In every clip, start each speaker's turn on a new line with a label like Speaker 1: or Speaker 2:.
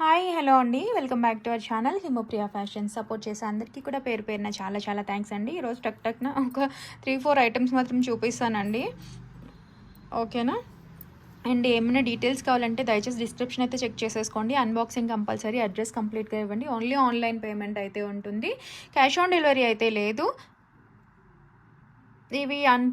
Speaker 1: Hi hello అండి. Welcome back to our channel. Himopriya fashion. Support చేసే అందరికీ కూడా పేరు పేరున చాలా చాలా థ్యాంక్స్ అండి. ఈరోజు టక్ టక్న ఒక త్రీ ఫోర్ ఐటమ్స్ మాత్రం చూపిస్తానండి. ఓకేనా? అండ్ ఏమైనా డీటెయిల్స్ కావాలంటే దయచేసి డిస్క్రిప్షన్ అయితే చెక్ చేసేసుకోండి. అన్బాక్సింగ్ కంపల్సరీ అడ్రస్ కంప్లీట్గా ఇవ్వండి. ఓన్లీ ఆన్లైన్ పేమెంట్ అయితే ఉంటుంది. క్యాష్ ఆన్ డెలివరీ అయితే లేదు. ఇవి అన్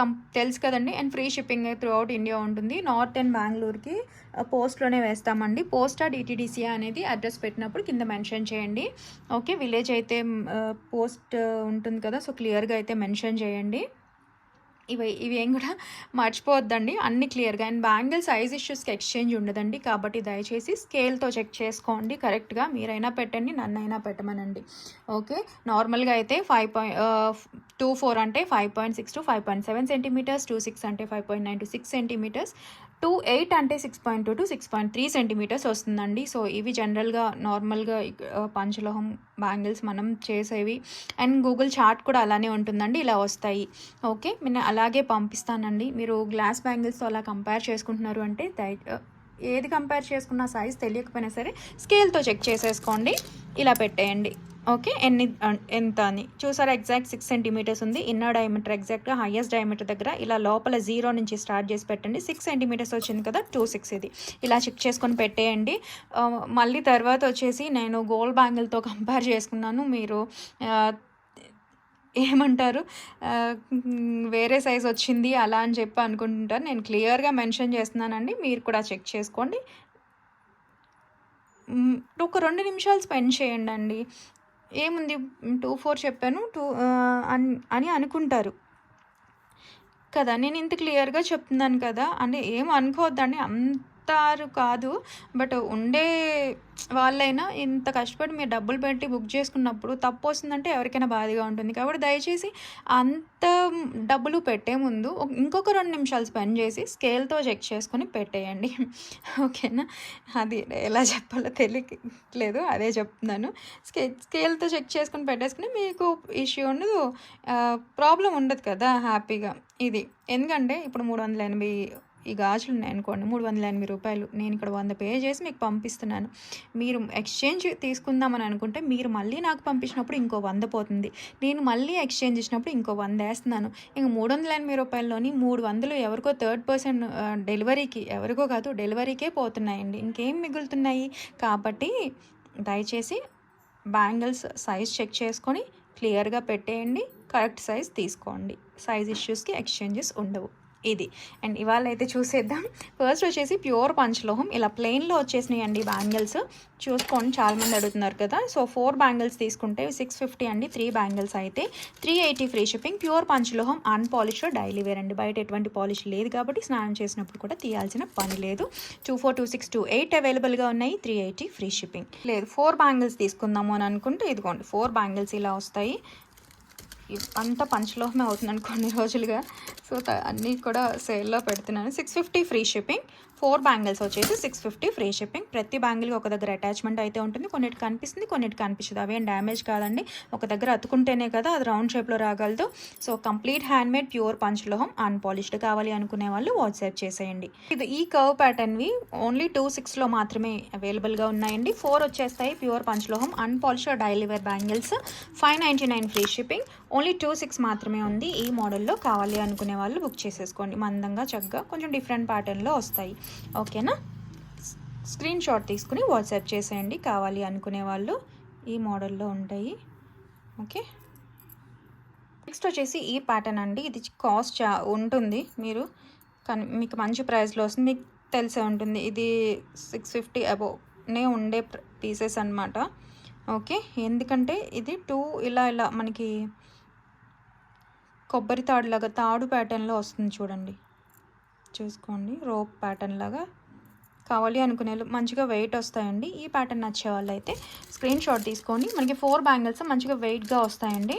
Speaker 1: కం తెలుసు కదండి. And free shipping throughout India ఉంటుంది. నార్త్ అండ్ బెంగళూరుకి పోస్ట్లోనే వేస్తామండి. పోస్టా డిటీడీసీఆ అనేది అడ్రస్ పెట్టినప్పుడు కింద మెన్షన్ చేయండి. ఓకే విలేజ్ అయితే పోస్ట్ ఉంటుంది కదా సో క్లియర్గా అయితే మెన్షన్ చేయండి. ఇవి ఇవి ఏం కూడా మర్చిపోవద్దండి. అన్ని క్లియర్గా. అండ్ బ్యాంగిల్ సైజ్ ఇష్యూస్కి ఎక్స్చేంజ్ ఉండదండి కాబట్టి దయచేసి స్కేల్తో చెక్ చేసుకోండి. కరెక్ట్గా మీరైనా పెట్టండి నన్నైనా పెట్టమనండి. ఓకే నార్మల్గా అయితే ఫైవ్ పాయింట్ టూ ఫోర్ అంటే five point six to five point seven centimetres two six అంటే five point nine to six centimetres two eight అంటే six point two to six point three centimetres వస్తుందండి. So ఇవి జనరల్గా నార్మల్గా పంచలోహం bangles మనం చేసేవి. And Google chart కూడా అలానే ఉంటుందండి ఇలా వస్తాయి. ఓకే నేను అలాగే పంపిస్తానండి. మీరు గ్లాస్ బ్యాంగిల్స్తో అలా కంపేర్ చేసుకుంటున్నారు అంటే ఏది కంపేర్ చేసుకున్న సైజ్ తెలియకపోయినా సరే స్కేల్తో చెక్ చేసేసుకోండి. ఇలా పెట్టేయండి. ఓకే ఎన్ని ఎంత అని. చూసారా ఎగ్జాక్ట్ సిక్స్ సెంటీమీటర్స్ ఉంది. ఇన్నర్ డయామీటర్ ఎగ్జాక్ట్గా హైయెస్ట్ డయామీటర్ దగ్గర ఇలా లోపల జీరో నుంచి స్టార్ట్ చేసి పెట్టండి. సిక్స్ సెంటీమీటర్స్ వచ్చింది కదా టూ సిక్స్ ఇది. ఇలా చెక్ చేసుకొని పెట్టేయండి. మళ్ళీ తర్వాత వచ్చేసి నేను గోల్డ్ బ్యాంగిల్తో కంపేర్ చేసుకున్నాను. మీరు ఏమంటారు? వేరే సైజ్ వచ్చింది అలా అని చెప్పి అనుకుంటుంటారు. నేను క్లియర్గా మెన్షన్ చేస్తున్నానండి. మీరు కూడా చెక్ చేసుకోండి. ఒక రెండు నిమిషాలు స్పెండ్ చేయండి అండి ఏముంది? టూ ఫోర్ చెప్పాను. టూ అని అనుకుంటారు. కదా నేను ఇంత క్లియర్గా చెప్తున్నాను కదా అంటే ఏం అనుకోవద్దండి. అంతారు కాదు బట్ ఉండే వాళ్ళైనా ఇంత కష్టపడి మీరు డబ్బులు పెట్టి బుక్ చేసుకున్నప్పుడు తప్పు వస్తుందంటే ఎవరికైనా బాధగా ఉంటుంది. కాబట్టి దయచేసి అంత డబ్బులు పెట్టే ముందు ఇంకొక రెండు నిమిషాలు స్పెండ్ చేసి స్కేల్తో చెక్ చేసుకొని పెట్టేయండి. ఓకేనా? అది ఎలా చెప్పాలో తెలియట్లేదు అదే చెప్తున్నాను. స్కే స్కేల్తో చెక్ చేసుకుని పెట్టేసుకుని మీకు ఇష్యూ ఉండదు ప్రాబ్లం ఉండదు కదా హ్యాపీగా. ఇది. ఎందుకంటే ఇప్పుడు మూడు వందల ఎనభై ఈ గాజులు ఉన్నాయి అనుకోండి మూడు వందల ఎనభై రూపాయలు. నేను ఇక్కడ వంద పే చేసి మీకు పంపిస్తున్నాను. మీరు ఎక్స్చేంజ్ తీసుకుందామని అనుకుంటే మీరు మళ్ళీ నాకు పంపించినప్పుడు ఇంకో వంద పోతుంది. నేను మళ్ళీ ఎక్స్చేంజ్ ఇచ్చినప్పుడు ఇంకో వంద వేస్తున్నాను. ఇంక మూడు వందల ఎనభై రూపాయల్లోని మూడు వందలు ఎవరికో థర్డ్ పర్సన్ డెలివరీకి ఎవరికో కాదు డెలివరీకే పోతున్నాయండి. ఇంకేం మిగులుతున్నాయి? కాబట్టి దయచేసి బ్యాంగిల్స్ సైజ్ చెక్ చేసుకొని క్లియర్గా పెట్టేయండి. కరెక్ట్ సైజ్ తీసుకోండి. సైజ్ ఇష్యూస్కి ఎక్స్చేంజెస్ ఉండవు. ఇది. అండ్ ఇవాళ అయితే చూసేద్దాం. ఫస్ట్ వచ్చేసి ప్యూర్ పంచలోహం. ఇలా ప్లెయిన్లో వచ్చేసినాయి అండి బ్యాంగిల్స్. చూసుకోండి చాలామంది అడుగుతున్నారు కదా. సో ఫోర్ బ్యాంగిల్స్ తీసుకుంటే సిక్స్ ఫిఫ్టీ అండి. త్రీ బ్యాంగిల్స్ అయితే three eighty free shipping pure పంచలోహం unpolished daily wear అండి. బయట ఎటువంటి పాలిష్ లేదు కాబట్టి స్నానం చేసినప్పుడు కూడా తీయాల్సిన పని లేదు. Two four two six two eight అవైలబుల్గా ఉన్నాయి. త్రీ ఎయిటీ ఫ్రీ షిప్పింగ్ లేదు ఫోర్ బ్యాంగిల్స్ తీసుకుందాము అని అనుకుంటే ఇదిగోండి ఫోర్ బ్యాంగిల్స్ ఇలా వస్తాయి. అంతా పంచలోహమే అవుతుందని కొన్ని రోజులుగా. సో అన్నీ కూడా సేల్లో పెడుతున్నాను. Six fifty free shipping. Four bangles వచ్చేసి సిక్స్ ఫిఫ్టీ ఫ్రీ షిప్పింగ్. ప్రతి బ్యాంగిల్కి ఒక దగ్గర అటాచ్మెంట్ అయితే ఉంటుంది. కొన్నిటి కనిపిస్తుంది కొన్నిటి కనిపించదు. అవేం డ్యామేజ్ కాదండి. ఒక దగ్గర అతుకుంటేనే కదా అది రౌండ్ షేప్లో రాగలదు. సో కంప్లీట్ హ్యాండ్మేడ్ ప్యూర్ పంచలోహం అన్పాలిష్డ్ కావాలి అనుకునే వాళ్ళు వాట్సాప్ చేసేయండి. ఇది ఈ కర్వ్ ప్యాటర్న్వి ఓన్లీ టూ సిక్స్లో మాత్రమే అవైలబుల్గా ఉన్నాయండి. ఫోర్ వచ్చేస్తాయి pure పంచలోహం unpolished daily wear bangles. Five ninety nine free shipping. Only two six మాత్రమే ఉంది. ఈ మోడల్లో కావాలి అనుకునే వాళ్ళు బుక్ చేసేసుకోండి. మందంగా చక్కగా కొంచెం డిఫరెంట్ ప్యాటర్న్లో వస్తాయి. ఓకేనా? స్క్రీన్ షాట్ తీసుకుని వాట్సాప్ చేసేయండి. కావాలి అనుకునే వాళ్ళు ఈ మోడల్లో ఉంటాయి. ఓకే? నెక్స్ట్ వచ్చేసి ఈ ప్యాటర్న్ అండి. ఇది కాస్ట్ చా ఉంటుంది. మీరు కానీ మీకు మంచి ప్రైస్లో వస్తుంది. మీకు తెలిసే ఉంటుంది. ఇది సిక్స్ ఫిఫ్టీ అబోవ్నే ఉండే పీసెస్ అనమాట ఓకే? ఎందుకంటే ఇది టూ ఇలా ఇలా మనకి కొబ్బరి తాడులాగా తాడు ప్యాటర్న్లో వస్తుంది చూడండి. చూసుకోండి రోప్ ప్యాటర్న్ లాగా. కావాలి అనుకునే మంచిగా వెయిట్ వస్తాయండి. ఈ ప్యాటర్న్ నచ్చే వాళ్ళు అయితే స్క్రీన్ షాట్ తీసుకోండి. మనకి ఫోర్ బ్యాంగిల్స్ మంచిగా వెయిట్గా వస్తాయండి.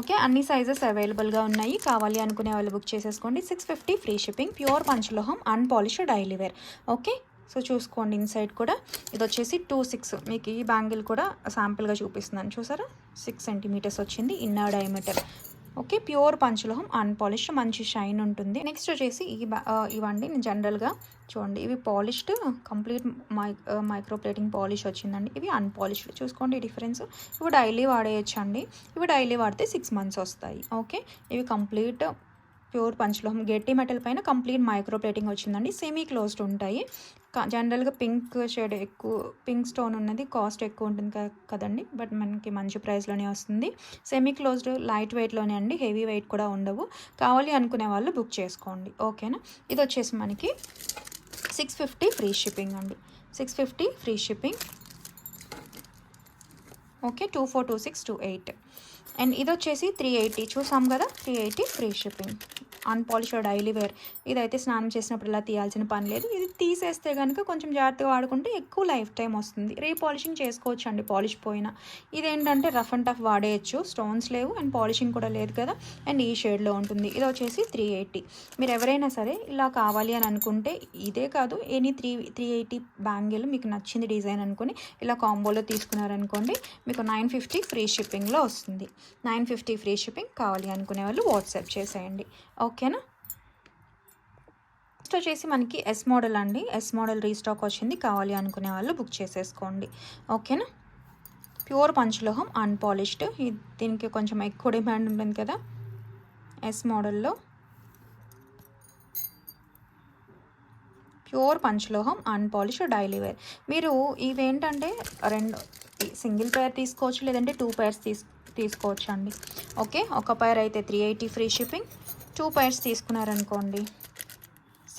Speaker 1: ఓకే అన్ని సైజెస్ అవైలబుల్గా ఉన్నాయి. కావాలి అనుకునే వాళ్ళు బుక్ చేసేసుకోండి. Six fifty free shipping pure పంచలోహం unpolished daily wear okay so చూసుకోండి ఇన్సైడ్ కూడా. ఇది వచ్చేసి టూ సిక్స్ మీకు ఈ బ్యాంగిల్ కూడా శాంపిల్గా చూపిస్తున్నాను. చూసారా? సిక్స్ సెంటీమీటర్స్ వచ్చింది. ఇన్నర్ డయామీటర్ ఓకే ప్యూర్ పంచలోహం అన్పాలిష్డ్ మంచి షైన్ ఉంటుంది. నెక్స్ట్ వచ్చేసి ఈ ఇవండి. నేను జనరల్గా చూడండి ఇవి polished complete my micro plating polish వచ్చిందండి. ఇవి అన్పాలిష్డ్. చూసుకోండి డిఫరెన్స్. ఇవి డైలీ వాడేయచ్చు అండి ఇవి డైలీ వాడితే సిక్స్ మంత్స్ వస్తాయి. ఓకే ఇవి కంప్లీట్ ప్యూర్ పంచలోహం గట్టి మెటల్ పైన కంప్లీట్ మైక్రో ప్లేటింగ్ వచ్చిందండి. సెమీ క్లోజ్డ్ ఉంటాయి. జనరల్గా పింక్ షేడ్ ఎక్కువ పింక్ స్టోన్ ఉన్నది కాస్ట్ ఎక్కువ ఉంటుంది కదండి. బట్ మనకి మంచి ప్రైస్లోనే వస్తుంది. సెమీ క్లోజ్డ్ లైట్ వెయిట్లోనే అండి. హెవీ వెయిట్ కూడా ఉండవు. కావాలి అనుకునే వాళ్ళు బుక్ చేసుకోండి. ఓకేనా? ఇది వచ్చేసి మనకి సిక్స్ ఫిఫ్టీ ఫ్రీ షిప్పింగ్ అండి. Six fifty free shipping. Okay two four two six two eight. And ఇది వచ్చేసి త్రీ ఎయిటీ. చూసాం కదా? Three eighty free shipping. Unpolished daily wear ఇదైతే స్నానం చేసినప్పుడు ఇలా తీయాల్సిన పని లేదు. ఇది తీసేస్తే కనుక కొంచెం జాగ్రత్తగా వాడుకుంటే ఎక్కువ లైఫ్ టైం వస్తుంది. రీపాలిషింగ్ చేసుకోవచ్చు అండి పాలిష్ పోయినా ఇదేంటంటే రఫ్ అండ్ టఫ్ వాడేయచ్చు. స్టోన్స్ లేవు అండ్ పాలిషింగ్ కూడా లేదు కదా. అండ్ ఈ షేడ్లో ఉంటుంది. ఇది వచ్చేసి త్రీ ఎయిటీ మీరు ఎవరైనా సరే ఇలా కావాలి అని అనుకుంటే ఇదే కాదు any three three eighty bangle మీకు నచ్చింది డిజైన్ అనుకుని ఇలా కాంబోలో తీసుకున్నారనుకోండి మీకు నైన్ ఫిఫ్టీ ఫ్రీ షిప్పింగ్లో వస్తుంది. నైన్ ఫిఫ్టీ ఫ్రీ షిప్పింగ్ కావాలి అనుకునే వాళ్ళు వాట్సాప్ చేసేయండి. ఓకే ఓకేనా? నెక్స్ట్ వచ్చేసి మనకి ఎస్ మోడల్ అండి. ఎస్ మోడల్ రీస్టాక్ వచ్చింది. కావాలి అనుకునే వాళ్ళు బుక్ చేసేసుకోండి. ఓకేనా? ప్యూర్ పంచలోహం అన్పాలిష్డ్ దీనికి కొంచెం ఎక్కువ డిమాండ్ ఉంటుంది కదా? ఎస్ మోడల్లో ప్యూర్ పంచలోహం అన్పాలిష్డ్ డైలీ వేర్ మీరు ఇవేంటంటే రెండు సింగిల్ పేర్ తీసుకోవచ్చు లేదంటే టూ పేర్స్ తీసుకోవచ్చు అండి ఓకే? ఒక పేర్ అయితే three eighty free shipping two pairs తీసుకున్నారనుకోండి.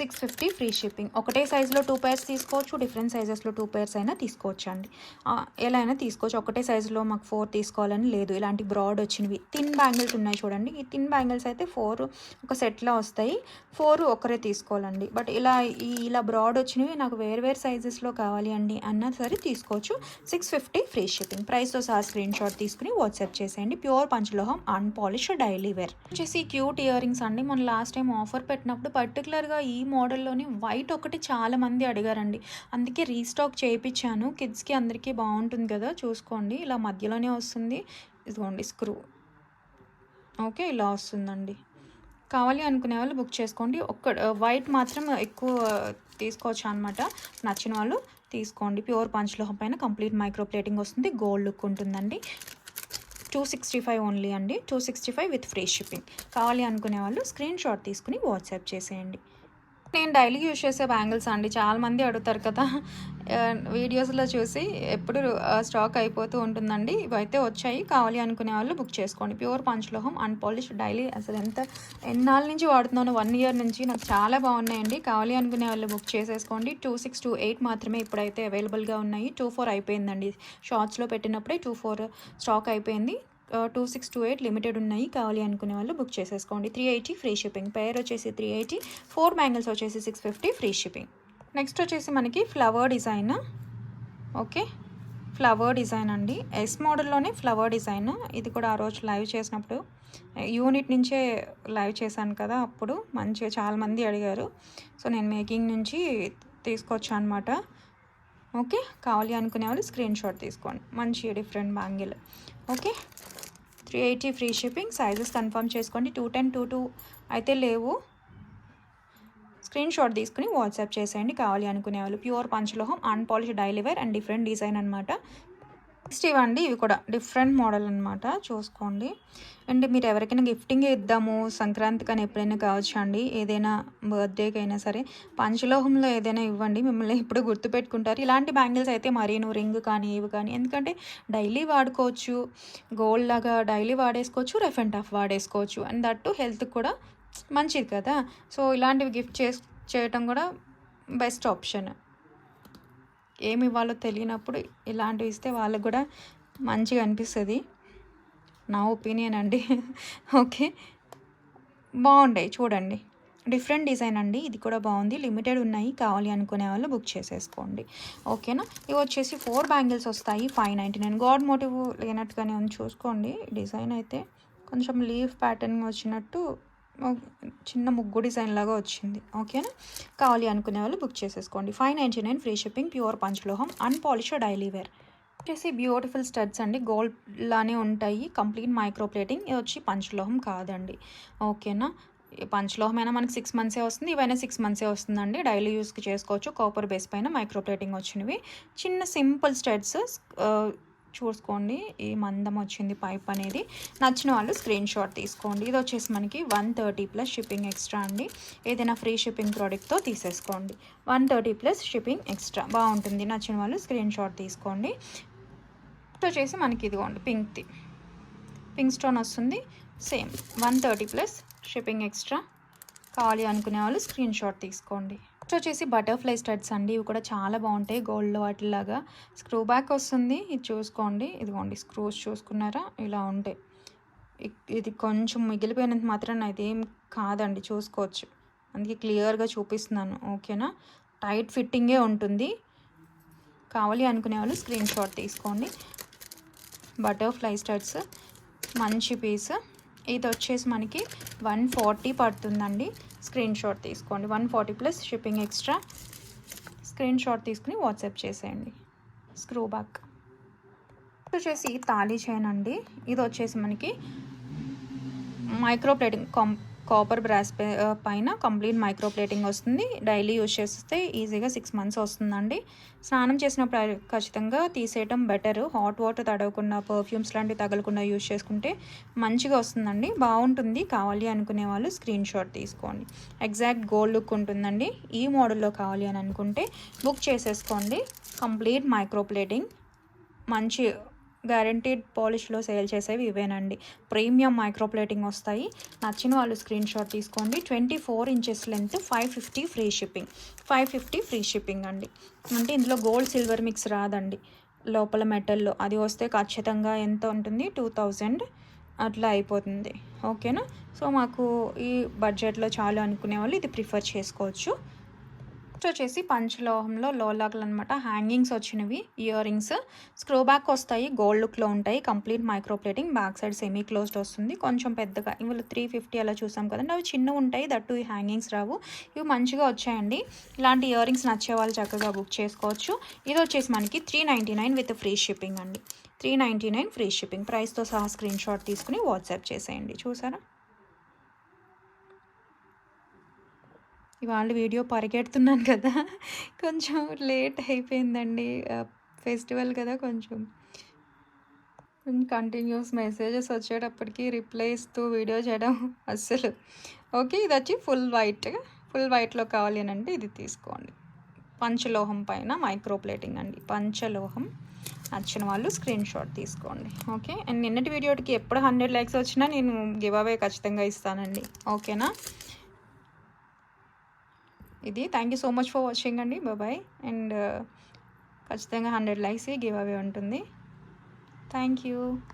Speaker 1: Six fifty free shipping. ఒకటే సైజులో టూ పేర్స్ తీసుకోవచ్చు డిఫరెంట్ సైజెస్లో టూ పేర్స్ అయినా తీసుకోవచ్చు అండి ఎలా అయినా తీసుకోవచ్చు. ఒకటే సైజులో మాకు ఫోర్ తీసుకోవాలని లేదు. ఇలాంటి బ్రాడ్ వచ్చినవి. థిన్ బ్యాంగిల్స్ ఉన్నాయి చూడండి. ఈ థిన్ బ్యాంగిల్స్ అయితే ఫోర్ ఒక సెట్లో వస్తాయి. ఫోర్ ఒకరే తీసుకోవాలండి. బట్ ఇలా ఈ ఇలా బ్రాడ్ వచ్చినవి నాకు వేరు వేరు సైజెస్లో కావాలి అండి అన్నా సరే తీసుకోవచ్చు. Six fifty free shipping. ప్రైస్తో సహా స్క్రీన్ షాట్ తీసుకుని వాట్సాప్ చేసేయండి. ప్యూర్ పంచలోహం అన్పాలిష్డ్ డైలీ వేర్ వచ్చేసి క్యూట్ ఇయర్ రింగ్స్ అండి. మనం లాస్ట్ టైం ఆఫర్ పెట్టినప్పుడు పర్టికులర్గా ఈ మోడల్లోని వైట్ ఒకటి చాలా మంది అడిగారండి. అందుకే రీస్టాక్ చేయించాను. కిడ్స్కి అందరికీ బాగుంటుంది కదా చూసుకోండి. ఇలా మధ్యలోనే వస్తుంది. ఇదిగోండి స్క్రూ. ఓకే ఇలా వస్తుందండి. కావాలి అనుకునే వాళ్ళు బుక్ చేసుకోండి. ఒక్క వైట్ మాత్రం ఎక్కువ తీసుకోవచ్చు అనమాట నచ్చిన వాళ్ళు తీసుకోండి. ప్యూర్ పంచలోహం పైన కంప్లీట్ మైక్రో ప్లేటింగ్ వస్తుంది. గోల్డ్ లుక్ ఉంటుందండి. టూ సిక్స్టీ ఫైవ్ ఓన్లీ అండి. Two sixty five with free shipping. కావాలి అనుకునే వాళ్ళు స్క్రీన్ షాట్ తీసుకుని వాట్సాప్ చేసేయండి. నేను డైలీ యూజ్ చేసే బ్యాంగిల్స్ అండి. చాలామంది అడుగుతారు కదా. వీడియోస్లో చూసి ఎప్పుడు స్టాక్ అయిపోతూ ఉంటుందండి. ఇవైతే వచ్చాయి. కావాలి అనుకునే వాళ్ళు బుక్ చేసుకోండి. ప్యూర్ పంచలోహం అన్పాలిష్ డైలీ. అసలు ఎంత ఎన్నాళ్ళ నుంచి వాడుతున్నాను వన్ ఇయర్ నుంచి నాకు చాలా బాగున్నాయండి. కావాలి అనుకునే వాళ్ళు బుక్ చేసేసుకోండి. టూ సిక్స్ టూ ఎయిట్ మాత్రమే ఇప్పుడైతే అవైలబుల్గా ఉన్నాయి. టూ ఫోర్ అయిపోయిందండి. షార్ట్స్లో పెట్టినప్పుడే టూ ఫోర్ స్టాక్ అయిపోయింది. Two six two eight limited ఉన్నాయి. కావాలి అనుకునే వాళ్ళు బుక్ చేసేసుకోండి. Three eighty free shipping pair వచ్చేసి త్రీ ఎయిటీ ఫోర్ బ్యాంగిల్స్ వచ్చేసి six fifty free shipping next వచ్చేసి మనకి flower design okay flower design అండి. ఎస్ మోడల్లోనే ఫ్లవర్ డిజైన్ ఇది కూడా ఆ రోజు లైవ్ చేసినప్పుడు యూనిట్ నుంచే లైవ్ చేశాను కదా అప్పుడు. మంచిగా చాలామంది అడిగారు. సో నేను మేకింగ్ నుంచి తీసుకొచ్చాను అనమాట ఓకే కావాలి అనుకునే వాళ్ళు స్క్రీన్ షాట్ తీసుకోండి. మంచి different bangle okay three eighty free shipping. Sizes confirm చేసుకోండి. టూ టెన్ టూ టూ అయితే లేవు. స్క్రీన్ షాట్ తీసుకుని వాట్సాప్ చేసేయండి. కావాలి అనుకునే వాళ్ళు. Pure పంచలోహం unpolish daily wear and different design అనమాట నెక్స్ట్ ఇవ్వండి ఇవి కూడా డిఫరెంట్ మోడల్ అనమాట చూసుకోండి. అండ్ మీరు ఎవరికైనా గిఫ్టింగ్ ఇద్దాము సంక్రాంతి కానీ ఎప్పుడైనా కావచ్చు అండి. ఏదైనా బర్త్డేకి అయినా సరే పంచలోహంలో ఏదైనా ఇవ్వండి. మిమ్మల్ని ఎప్పుడు గుర్తుపెట్టుకుంటారు. ఇలాంటి బ్యాంగిల్స్ అయితే మరీను రింగ్ కానీ ఇవి కానీ ఎందుకంటే డైలీ వాడుకోవచ్చు. గోల్డ్ లాగా డైలీ వాడేసుకోవచ్చు రఫ్ అండ్ టఫ్ వాడేసుకోవచ్చు. అండ్ దట్టు హెల్త్ కూడా మంచిది కదా. సో ఇలాంటివి గిఫ్ట్ చే చేయటం కూడా బెస్ట్ ఆప్షన్. ఏమి ఇవ్వాలో తెలియనప్పుడు ఇలాంటివి ఇస్తే వాళ్ళకు కూడా మంచిగా అనిపిస్తుంది. నా ఒపీనియన్ అండి. ఓకే. బాగుండే చూడండి. డిఫరెంట్ డిజైన్ అండి. ఇది కూడా బాగుంది. లిమిటెడ్ ఉన్నాయి. కావాలి అనుకునే వాళ్ళు బుక్ చేసేసుకోండి. ఓకేనా? ఇవి వచ్చేసి ఫోర్ బ్యాంగిల్స్ వస్తాయి. Five ninety nine. God motive లేనట్టుగానే ఉంది. చూసుకోండి. డిజైన్ అయితే కొంచెం లీఫ్ ప్యాటర్న్ వచ్చినట్టు చిన్న ముగ్గు డిజైన్ లాగా వచ్చింది. ఓకేనా? కావాలి అనుకునే వాళ్ళు బుక్ చేసేసుకోండి. Five ninety nine free shipping pure పంచలోహం unpolished daily wear. వచ్చేసి బ్యూటిఫుల్ స్టడ్స్ అండి. గోల్డ్ లానే ఉంటాయి. Complete micro plating. ఇది వచ్చి పంచలోహం కాదండి. ఓకేనా? పంచలోహం అయినా మనకి సిక్స్ మంత్సే వస్తుంది. ఇవైనా సిక్స్ మంత్సే వస్తుందండి. డైలీ యూస్కి చేసుకోవచ్చు. కాపర్ బేస్ పైన మైక్రో ప్లేటింగ్ వచ్చినవి. చిన్న సింపుల్ స్టడ్స్ చూసుకోండి. ఈ మందం వచ్చింది పైప్ అనేది. నచ్చిన వాళ్ళు స్క్రీన్ షాట్ తీసుకోండి. ఇది వచ్చేసి మనకి one thirty plus shipping extra అండి. ఏదైనా ఫ్రీ షిప్పింగ్ ప్రోడక్ట్తో తీసేసుకోండి. One thirty plus shipping extra. బాగుంటుంది. నచ్చిన వాళ్ళు స్క్రీన్ షాట్ తీసుకోండి. వచ్చేసి మనకి ఇదిగోండి పింక్ది. పింక్ స్టోన్ వస్తుంది. Same. One thirty plus shipping extra. కావాలి అనుకునే వాళ్ళు స్క్రీన్ షాట్ తీసుకోండి. నెక్స్ట్ వచ్చేసి బటర్ఫ్లై స్టడ్స్ అండి. ఇవి కూడా చాలా బాగుంటాయి. గోల్డ్ వాటిలాగా. స్క్రూ బ్యాక్ వస్తుంది. ఇది చూసుకోండి. ఇదిగోండి. స్క్రూస్ చూసుకున్నారా? ఇలా ఉంటాయి. ఇది కొంచెం మిగిలిపోయినంత మాత్రం అయితే ఏం కాదండి. చూసుకోవచ్చు. అందుకే క్లియర్గా చూపిస్తున్నాను. ఓకేనా? టైట్ ఫిట్టింగే ఉంటుంది. కావాలి అనుకునే వాళ్ళు స్క్రీన్ షాట్ తీసుకోండి. Butterfly studs. మంచి పీస్. ఇది వచ్చేసి మనకి వన్ ఫార్టీ పడుతుందండి. స్క్రీన్ షాట్ తీసుకోండి. One forty plus shipping extra. Screenshot తీసుకుని వాట్సాప్ చేసేయండి. Screw back. వచ్చేసి తాళీ చైన్ అండి. ఇది వచ్చేసి మనకి micro plating copper brass uh, పైన కంప్లీట్ మైక్రో ప్లేటింగ్ వస్తుంది. డైలీ యూజ్ చేస్తే ఈజీగా సిక్స్ మంత్స్ వస్తుందండి. స్నానం చేసినప్పుడు ఖచ్చితంగా తీసేయటం బెటర్ హాట్ వాటర్ తడవకుండా పర్ఫ్యూమ్స్ లాంటివి తగలకుండా యూజ్ చేసుకుంటే మంచిగా వస్తుందండి. బాగుంటుంది. కావాలి అనుకునే వాళ్ళు స్క్రీన్ షాట్ తీసుకోండి. ఎగ్జాక్ట్ గోల్డ్ లుక్ ఉంటుందండి. ఈ మోడల్లో కావాలి అని అనుకుంటే బుక్ చేసేసుకోండి. కంప్లీట్ మైక్రో ప్లేటింగ్ మంచి గ్యారంటీడ్ పాలిష్లో సేల్ చేసేవి ఇవేనండి. ప్రీమియం మైక్రోప్లేటింగ్ వస్తాయి. నచ్చిన వాళ్ళు స్క్రీన్ షాట్ తీసుకోండి. Twenty four inches length five fifty free shipping five fifty free shipping అండి. అంటే ఇందులో గోల్డ్ సిల్వర్ మిక్స్ రాదండి. లోపల మెటల్లో అది వస్తే ఖచ్చితంగా ఎంత ఉంటుంది? టూ థౌజండ్ అట్లా అయిపోతుంది. ఓకేనా? సో మాకు ఈ బడ్జెట్లో చాలు అనుకునే వాళ్ళు ఇది ప్రిఫర్ చేసుకోవచ్చు. నెక్స్ట్ వచ్చేసి పంచలోహంలో లోలాకులు అనమాట హ్యాంగింగ్స్ వచ్చినవి ఇయర్ రింగ్స్ స్క్రూ బ్యాక్ వస్తాయి గోల్డ్ లుక్లో ఉంటాయి. Complete micro plating back side semi closed వస్తుంది. కొంచెం పెద్దగా ఇవి త్రీ ఫిఫ్టీ అలా చూసాం కదండి. అవి చిన్న ఉంటాయి దట్టు ఈ హ్యాంగింగ్స్ రావు. ఇవి మంచిగా వచ్చాయండి. ఇలాంటి ఇయర్ రింగ్స్ నచ్చే వాళ్ళు చక్కగా బుక్ చేసుకోవచ్చు. ఇది వచ్చేసి మనకి three ninety nine with free shipping అండి. Three ninety nine free shipping. ప్రైస్తో సహా స్క్రీన్ షాట్ తీసుకుని వాట్సాప్ చేసేయండి. చూసారా? ఇవాళ వీడియో పరిగెడుతున్నాను కదా. కొంచెం లేట్ అయిపోయిందండి. ఫెస్టివల్ కదా కొంచెం. కంటిన్యూస్ మెసేజెస్ వచ్చేటప్పటికి రిప్లై ఇస్తూ వీడియో చేయడం అస్సలు. ఓకే ఇది వచ్చి ఫుల్ వైట్ ఫుల్ వైట్లో కావాలి అని అంటే ఇది తీసుకోండి. పంచలోహం పైన మైక్రో ప్లేటింగ్ అండి. పంచలోహం నచ్చిన వాళ్ళు స్క్రీన్ షాట్ తీసుకోండి. ఓకే అండ్ నిన్నటి వీడియోకి ఎప్పుడు హండ్రెడ్ లైక్స్ వచ్చినా నేను గివ్ అవే ఖచ్చితంగా ఇస్తానండి. ఓకేనా? ఇది. Thank you so much for watching అండి. బాబాయ్ అండ్ uh, ఖచ్చితంగా హండ్రెడ్ లైక్స్ గివ్ అవే ఉంటుంది. Thank you